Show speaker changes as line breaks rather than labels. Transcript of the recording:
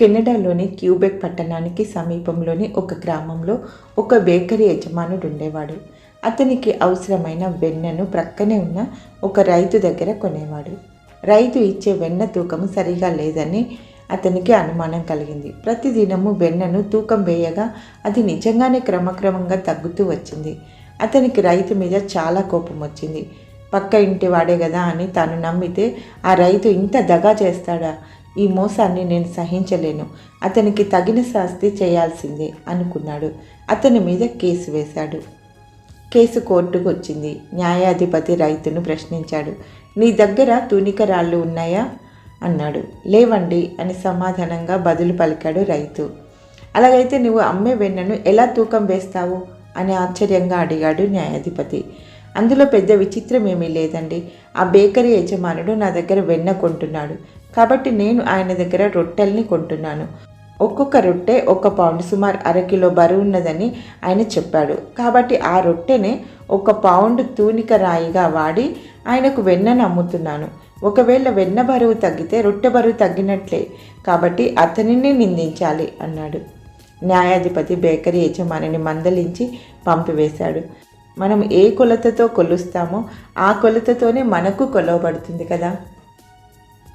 కెనడాలోని Quebec పట్టణానికి సమీపంలోని ఒక గ్రామంలో ఒక బేకరీ యజమానుడు ఉండేవాడు. అతనికి అవసరమైన వెన్నను ప్రక్కనే ఉన్న ఒక రైతు దగ్గర కొనేవాడు. రైతు ఇచ్చే వెన్న తూకం సరిగా లేదని అతనికి అనుమానం కలిగింది. ప్రతిదినము వెన్నను తూకం వేయగా అది నిజంగానే క్రమక్రమంగా తగ్గుతూ వచ్చింది. అతనికి రైతు మీద చాలా కోపం వచ్చింది. పక్క ఇంటి వాడే కదా అని తాను నమ్మితే ఆ రైతు ఇంత దగా చేస్తాడా? ఈ మోసాన్ని నేను సహించలేను. అతనికి తగిన శాస్తి చేయాల్సిందే అనుకున్నాడు. అతని మీద కేసు వేశాడు. కేసు కోర్టుకు వచ్చింది న్యాయాధిపతి రైతును ప్రశ్నించాడు. నీ దగ్గర తూనిక రాళ్ళు ఉన్నాయా? అన్నాడు. లేవండి అని సమాధానంగా బదులు పలికాడు రైతు. అలాగైతే నువ్వు అమ్మే వెన్నను ఎలా తూకం వేస్తావు? అని ఆశ్చర్యంగా అడిగాడు న్యాయాధిపతి. అందులో పెద్ద విచిత్రం ఏమీ లేదండి. ఆ బేకరీ యజమానుడు నా దగ్గర వెన్న కొంటున్నాడు. కాబట్టి నేను ఆయన దగ్గర రొట్టెల్ని కొంటున్నాను. ఒక్కొక్క రొట్టె ఒక పౌండ్ సుమారు అరకిలో బరువు ఉన్నదని ఆయన చెప్పాడు. కాబట్టి ఆ రొట్టెనే ఒక పౌండ్ తూనిక రాయిగా వాడి ఆయనకు వెన్నను అమ్ముతున్నాను. ఒకవేళ వెన్న బరువు తగ్గితే రొట్టె బరువు తగ్గినట్లే. కాబట్టి అతనిని నిందించాలి అన్నాడు. న్యాయాధిపతి బేకరీ యజమానిని మందలించి పంపివేశాడు. మనం ఏ కొలతతో కొలుస్తామో ఆ కొలతతోనే మనకు కొలవబడుతుంది కదా.